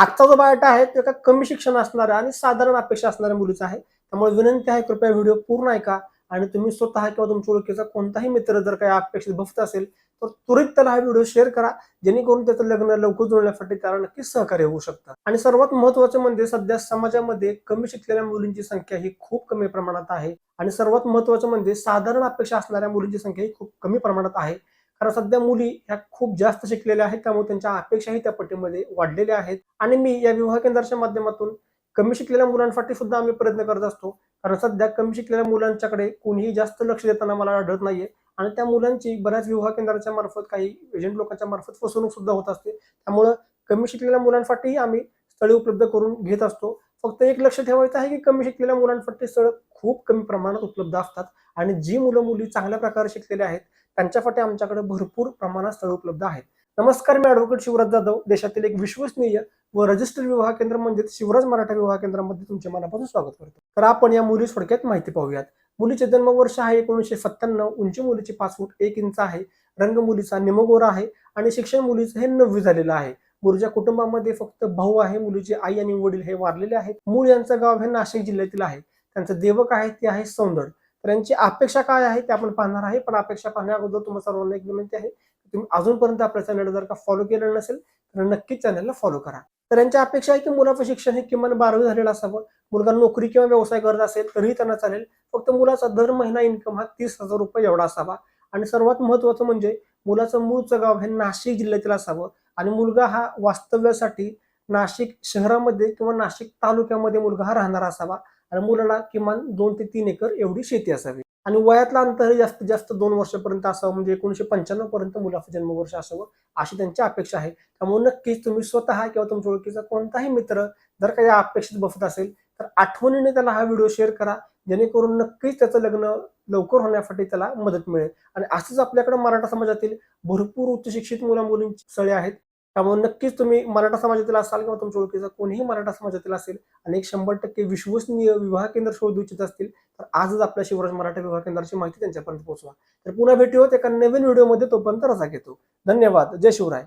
आजचा जो बायोटा आहे तो एका कमी शिक्षण असणाऱ्या आणि साधारण अपेक्षा असणाऱ्या मुलीचा आहे. त्यामुळे विनंती आहे कृपया व्हिडिओ पूर्ण ऐका आणि तुम्ही स्वतः किंवा तुमच्या ओळखीचा कोणताही मित्र जर काही अपेक्षित बघत असेल तर त्वरित त्याला हा व्हिडिओ शेअर करा जेणेकरून त्याचं लग्न लवकर जुळण्यासाठी त्याला नक्कीच सहकार्य होऊ शकतं. आणि सर्वात महत्वाचं म्हणजे सध्या समाजामध्ये कमी शिकलेल्या मुलींची संख्या ही खूप कमी प्रमाणात आहे. आणि सर्वात महत्वाचं म्हणजे साधारण अपेक्षा असणाऱ्या मुलींची संख्या ही खूप कमी प्रमाणात आहे. कारण सध्या मुली ह्या खूप जास्त शिकलेल्या आहेत त्यामुळे त्यांच्या अपेक्षाही त्या पटीमध्ये वाढलेल्या आहेत. आणि मी या विवाह केंद्राच्या माध्यमातून कमी शिकलेल्या मुलांसाठी सुद्धा आम्ही प्रयत्न करत असतो. कारण सध्या कमी शिकलेल्या मुलांच्याकडे कोणीही जास्त लक्ष देताना मला आढळत नाहीये. आणि त्या मुलांची बऱ्याच विवाह केंद्राच्या मार्फत काही एजंट लोकांच्या मार्फत फसवणूक सुद्धा होत असते. त्यामुळं कमी शिकलेल्या मुलांसाठीही आम्ही स्थळे उपलब्ध करून घेत असतो. फक्त एक लक्ष ठेवायचं आहे की कमी शिकलेल्या मुलांसाठी स्थळ खूप कमी प्रमाणात उपलब्ध असतात. आणि जी मुलं मुली चांगल्या प्रकारे शिकलेले आहेत त्यांच्यासाठी आमच्याकडे भरपूर प्रमाणात स्थळ उपलब्ध आहेत. नमस्कार मी ॲडव्होकेट शिवराज जाधव देशातील एक विश्वसनीय व रजिस्टर्ड विवाह केंद्र म्हणजेच शिवराज मराठा विवाह केंद्रामध्ये तुमचे मनापासून स्वागत करतो. तर आपण या मुली थोडक्यात माहिती पाहूयात. मुलीचे जन्मवर्ष आहे एकोणीसशे सत्त्याण्णव. उंची मुलीची पाच फूट एक इंच आहे. रंग मुलीचा निमगोरा आहे. आणि शिक्षण मुलीचं हे नववी झालेलं आहे. गुरुजा कुटुंबामध्ये फक्त भाऊ आहे मुलीचे आई आणि वडील हे वारलेले आहेत. मूळ यांचं गाव हे नाशिक जिल्ह्यातील आहे. त्यांचं देवक आहे ते आहे सौंदड. तर यांची अपेक्षा काय आहे ते आपण पाहणार आहे. पण अपेक्षा पाहण्या अगोदर तुम्हाला सर्वांना एक विनंती आहे तुम्ही अजूनपर्यंत आपल्या चॅनल जर का फॉलो केलं नसेल तर नक्कीच चॅनलला फॉलो करा. तर यांची अपेक्षा आहे की मुलाचं शिक्षण हे किमान बारावी झालेलं असावं. मुलगा नोकरी किंवा व्यवसाय करत असेल तरीही त्यांना चालेल. फक्त मुलाचा दर महिना इन्कम हा तीस हजार रुपये एवढा असावा. आणि सर्वात महत्वाचं म्हणजे मुलाचं मूळचं गाव हे नाशिक जिल्ह्यातील असावं. आणि मुलगा हा वास्तव्यासाठी नाशिक शहरामध्ये किंवा नाशिक तालुक्यामध्ये मुलगा हा राहणारा असावा. आणि मुलाला किमान दोन ते तीन एकर एवढी शेती असावी. आणि वयातला अंतर जास्तीत जास्त दोन वर्षापर्यंत असावं म्हणजे एकोणीशे पंच्याण्णव पर्यंत मुलाचं जन्मवर्ष असावं अशी त्यांची अपेक्षा आहे. त्यामुळे नक्कीच तुम्ही स्वतः किंवा तुमच्या ओळखीचा कोणताही मित्र जर काही अपेक्षित बसत असेल तर आठवणीने त्याला हा व्हिडिओ शेअर करा. जेणेकरून नक्कीच त्याचं लग्न लवकर होण्यासाठी त्याला मदत मिळेल. आणि असंच आपल्याकडे मराठा समाजातील भरपूर उच्च शिक्षित मुला मुलींची स्थळे आहेत. त्यामुळे नक्कीच तुम्ही मराठा समाजातील असाल किंवा तुमच्या ओळखीचा कोणीही मराठा समाजातील असेल आणि एक शंभर टक्के विश्वसनीय विवाह केंद्र शोधू इच्छित असतील तर आजच आपल्या शिवराज मराठा विवाह केंद्राची माहिती त्यांच्यापर्यंत पोहोचवा. तर पुन्हा भेटूयात एका नवीन व्हिडिओमध्ये तोपर्यंत रजा घेतो. धन्यवाद. जय शिवराय.